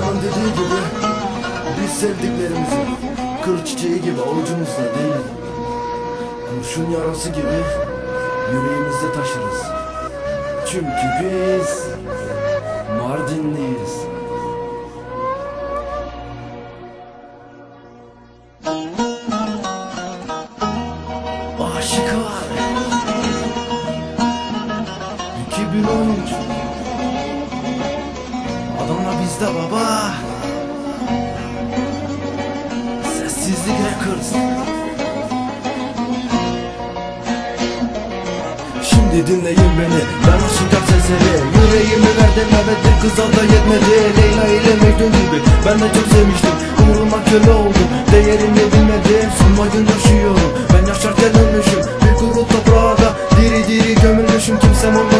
Mevlana'nın dediği gibi Biz sevdiklerimizi Kır çiçeği gibi avucumuzda değil Kurşun yarası gibi Yüreğimizde taşırız. Çünkü biz Mardinliyiz. Aşıklar 2013 Adana bizde baba. Sessizlik Records Şimdi dinleyin beni Ben aşıklar sesleri. Yüreğimi verdim evet bir kıza da yetmedi. Leyla ile Mecnun gibi Ben de çok sevmiştim. Uğruna köle oldum Değerini bilmedim. Sonma gün yaşıyorum Ben yaşarken ölmüşüm. Bir kuru toprağa da Diri diri gömülmüşüm. Kimsem istemem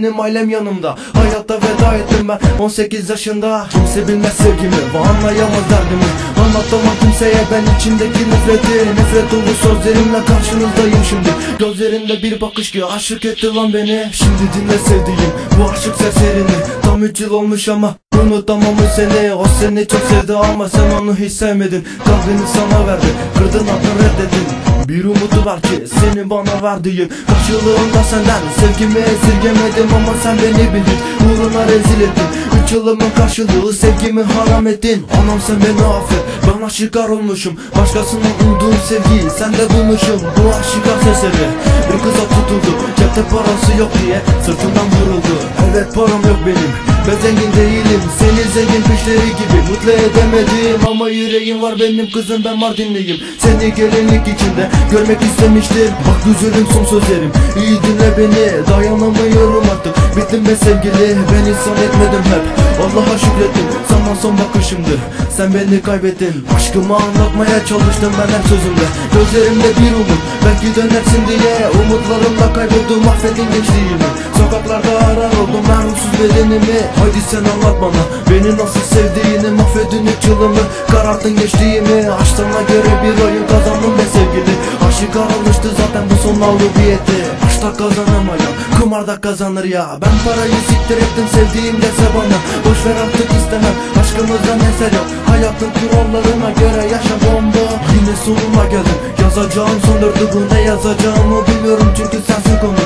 Benim ailem yanımda. Hayatta veda ettim ben. 18 yaşında. Kimse bilmez sevgimi Ve anlayamaz derdimi. Anlatamam kimseye ben içimdeki nefreti. Nefret dolu sözlerimle karşınızdayım şimdi. Gözlerinde bir bakış ki aşık etti lan beni. Şimdi dinle sevdiğim bu aşık seslerini Tam 3 yıl olmuş ama unutamam o seni O seni çok sevdi ama sen onu hiç sevmedin. Kalbini sana verdi kırdın aklını reddedin. Bir umudu var ki senin bana verdiğin Karşılığında senden sevgimi esirgemedim ama sen beni bildin. Uğruna rezil ettin. Üç yılımın karşılığı sevgimi haram ettin. Anam sen beni affet ben aşikar olmuşum. Başkasının umduğun sevgiyi sende bulmuşum. Bu aşikar sesleri bir kıza tutuldu. Cepte parası yok diye sırtından vuruldu. Evet param yok benim ben zengin değilim Seni zengin pişleri gibi mutlu edemedim. Ama yüreğim var benim kızım ben Mardinliyim. Seni gelinlik içinde görmek istemiştim. Bak güzelim son sözlerim. İyi dinle beni Dayanamıyorum artık. Bittim be sevgili Ben insan etmedim hep. Allah'a şükrettim sana son bakışımdı. Sen beni kaybettin. Aşkımı anlatmaya çalıştım ben hep sözümde. Gözlerimde bir umut belki dönersin diye. Umutlarımla kayboldum affedin gençliğimi. Sokaklarda arar oldum merhumsuz bedenimi Haydi sen anlat bana beni nasıl sevdiğini Mahvedin üç yılımı kararttın geçtiğimi Aşklarına göre bir oyun kazandım be sevgili. Aşık alıştı zaten bu son mağlubiyeti. Aşkta kazanamayan kumarda kazanır ya. Ben parayı siktir ettim sevdiğim dese bana. Boş ver artık istemem aşkımızdan eser yok. Hayatın kurallarına göre yaşa bomba. Yine sonuma geldim yazacağım son dördü ne yazacağımı bilmiyorum çünkü sensin konu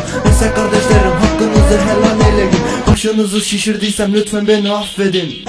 Başınızı şişirdiysem lütfen beni affedin.